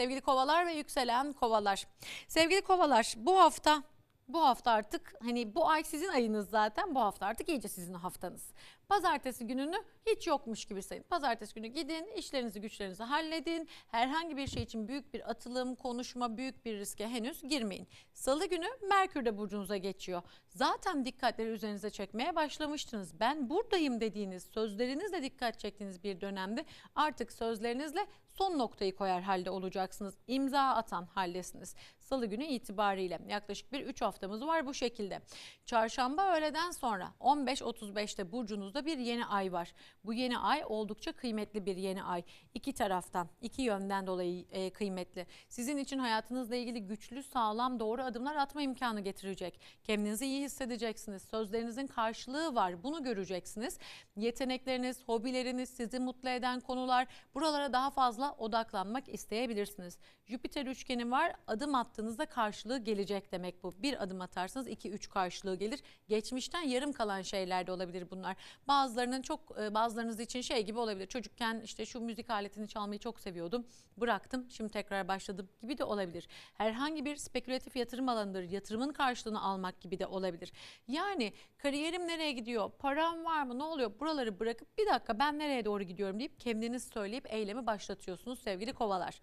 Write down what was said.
Sevgili kovalar ve yükselen kovalar. Sevgili kovalar bu hafta bu hafta artık hani bu ay sizin ayınız zaten bu hafta artık iyice sizin haftanız. Pazartesi gününü hiç yokmuş gibi sayın. Pazartesi günü gidin işlerinizi güçlerinizi halledin. Herhangi bir şey için büyük bir atılım, konuşma, büyük bir riske henüz girmeyin. Salı günü Merkür de burcunuza geçiyor. Zaten dikkatleri üzerinize çekmeye başlamıştınız. Ben buradayım dediğiniz, sözlerinizle dikkat çektiğiniz bir dönemde artık sözlerinizle son noktayı koyar halde olacaksınız. İmza atan haldesiniz. Salı günü itibariyle yaklaşık bir 3 haftamız var bu şekilde. Çarşamba öğleden sonra 15.35'te burcunuzda bir yeni ay var. Bu yeni ay oldukça kıymetli bir yeni ay. İki taraftan, iki yönden dolayı e, kıymetli. Sizin için hayatınızla ilgili güçlü, sağlam, doğru adımlar atma imkanı getirecek. Kendinizi iyi hissedeceksiniz. Sözlerinizin karşılığı var. Bunu göreceksiniz. Yetenekleriniz, hobileriniz, sizi mutlu eden konular buralara daha fazla odaklanmak isteyebilirsiniz. Jüpiter üçgeni var. Adım attığınızda karşılığı gelecek demek bu. Bir adım atarsanız 2-3 karşılığı gelir. Geçmişten yarım kalan şeyler de olabilir bunlar. Bazılarının çok e, bazılarınız için şey gibi olabilir. Çocukken işte şu müzik aletini çalmayı çok seviyordum. Bıraktım. Şimdi tekrar başladım gibi de olabilir. Herhangi bir spekülatif yatırım alanıdır. Yatırımın karşılığını almak gibi de olabilir. Yani kariyerim nereye gidiyor? Param var mı? Ne oluyor? Buraları bırakıp bir dakika ben nereye doğru gidiyorum deyip kendiniz söyleyip eylemi başlatıyorsunuz sevgili kovalar.